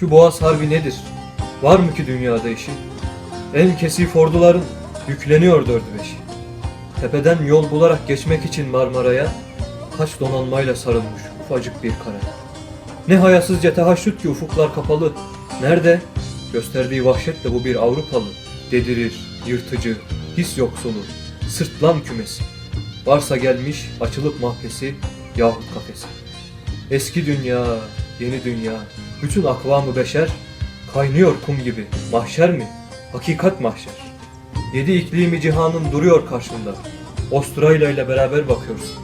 Şu Boğaz Harbi nedir? Var mı ki dünyada işi? En kesif orduların yükleniyor dördü beşi. Tepeden yol bularak geçmek için Marmara'ya kaç donanmayla sarılmış ufacık bir kare. Ne hayasızca tehaşüt ki ufuklar kapalı. Nerede? Gösterdiği vahşetle bu bir Avrupalı. Dedirir, yırtıcı, his yoksulu, sırtlan kümesi. Varsa gelmiş açılıp mahpesi yahut kafesi. Eski dünya, yeni dünya, bütün akvamı beşer, kaynıyor kum gibi. Mahşer mi? Hakikat mahşer. Yedi iklimi cihanın duruyor karşımda. Osturayla ile beraber bakıyoruz.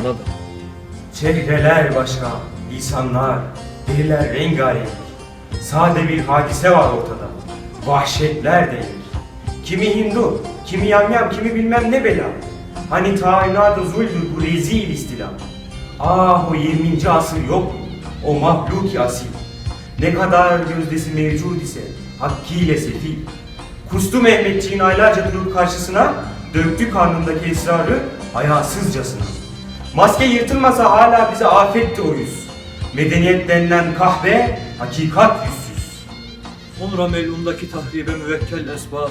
Ana da. Çehreler başka, lisanlar, deriler rengarenk. Sade bir hadise var ortada. Vahşetler denir. Kimi Hindu, kimi yamyam, kimi bilmem ne bela. Hani tayinat-ı zuldür bu rezil istila. Ah o 20. asır yok mu? O mahluki asil. Ne kadar gözdesi mevcud ise hakkıyla sefil. Kustu Mehmetçiğin aylarca durup karşısına döktü karnındaki esrarı hayasızcasına. Maske yırtılmasa hala bize afetti o yüz. Medeniyet denilen kahve hakikat yüzsüz. Sonra melundaki tahribe müvekkel esbab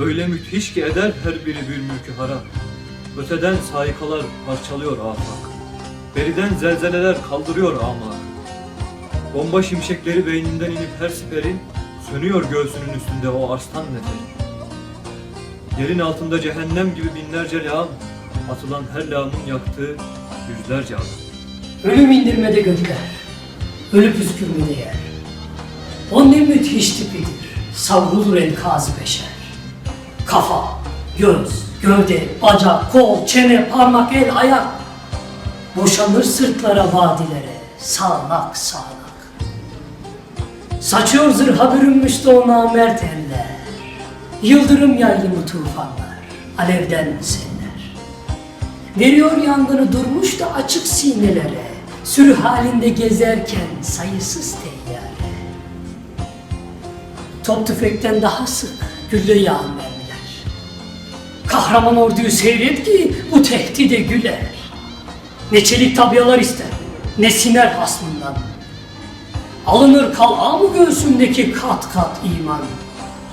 Öyle müthiş ki eder her biri bir mülkü harap Öteden saikalar parçalıyor afak Beriden zelzeleler kaldırıyor amak Bomba şimşekleri beyninden inip her siperi Sönüyor göğsünün üstünde o arslan neferi Yerin altında cehennem gibi binlerce lağım Atılan her lağımın yaktığı yüzlerce adam Ölüm indirmede gökler, ölüp püskürmede yer. O ne müthiş tipidir, savrulur enkazı beşer. Kafa, göz, gövde, bacak, kol, çene, parmak, el, ayak. Boşanır sırtlara, vadilere, sağanak sağanak. Saçıyor zırha bürünmüş de o namert eller. Yıldırım yaylı mı tufanlar, alevden seller. Veriyor yangını durmuş da açık sinelere, sürü halinde gezerken sayısız teyyare. Top tüfekten daha sık gülle yağan mermiler. Kahraman orduyu seyret ki bu tehdide güler. Ne çelik tabyalar ister, ne siner hasmından. Alınır kal'a mı göğsündeki kat kat iman?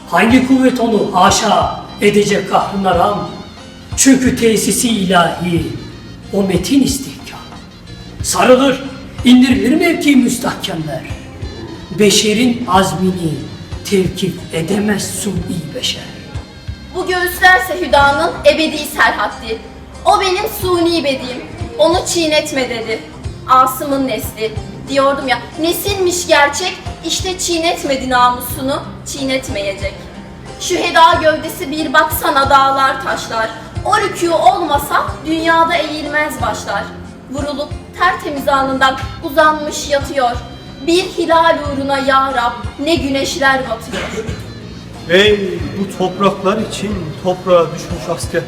Hangi kuvvet onu haşa edecek kahrına ram? Çünkü tesisi ilahi o metin istihkam. Sarılır, indirilir mevki müstahkemler. Beşerin azmini tevkif edemez suni beşer. Bu göğüslerse hüdanın ebedi serhaddi. O benim suni bediğim. Onu çiğnetme dedi. Asım'ın nesli. Diyordum ya nesilmiş gerçek işte çiğnetmedi namusunu çiğnetmeyecek. Şu heda gövdesi bir baksana dağlar taşlar. O rükû olmasa dünyada eğilmez başlar. Vurulup tertemiz alnından uzanmış yatıyor. Bir hilal uğruna ya Rab ne güneşler batıyor. Ey bu topraklar için toprağa düşmüş asker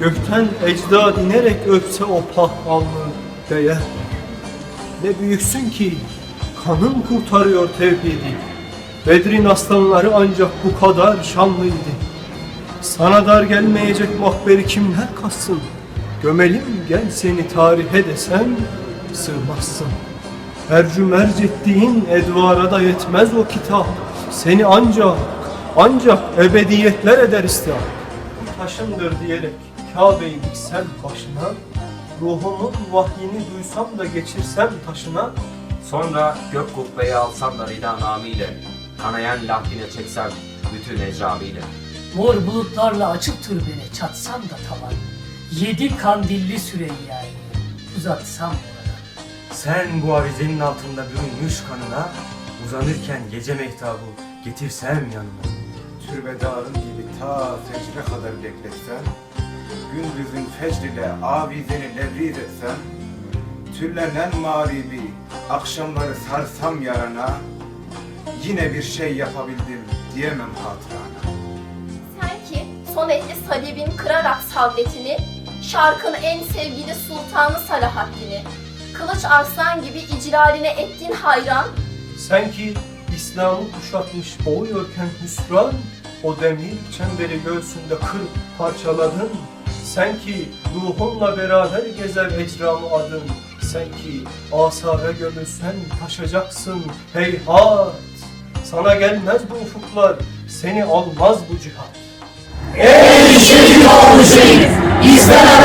Gökten ecdad inerek öpse o pahvallı değer Ne büyüksün ki kanın kurtarıyor tevhidi. Bedrin aslanları ancak bu kadar şanlıydı. Sana dar gelmeyecek mahberi kimler kassın? Gömelim gel seni tarihe desem sığmazsın. Ercümerc ettiğin edvara da yetmez o kitap. Seni ancak, ancak ebediyetler eder istihap taşındır diyerek Kabe'yi diksem başına Ruhumun vahyini duysam da geçirsem taşına Sonra gök kubbeyi alsam da rida namiyle, kanayan lahdine çeksem bütün ecramiyle. Mor bulutlarla açık türbene çatsam da tavan. Yedi kandilli Süreyya'yı uzatsam orada. Sen bu avizenin altında bürünmüş kanına uzanırken gece mehtabı getirsem yanıma. Türbedarın gibi ta fecre kadar bekletsem, gündüzün fecrile avizeni levriz etsem, türlenen mağribi akşamları sarsam yarana, yine bir şey yapabildim diyemem hatırana. Sen ki son etli salibin kırarak savletini, şarkın en sevgili sultanı Salahaddin'i, kılıç arslan gibi icraline ettin hayran, Sen ki İslam'ı kuşatmış boğuyorken hüsran O demir çemberi göğsünde kırıp parçaladın Sen ki ruhunla beraber gezer ecramı adın Sen ki asara gömülsen taşacaksın heyhat. Sana gelmez bu ufuklar, seni almaz bu cihat. Ey şehit bizden haber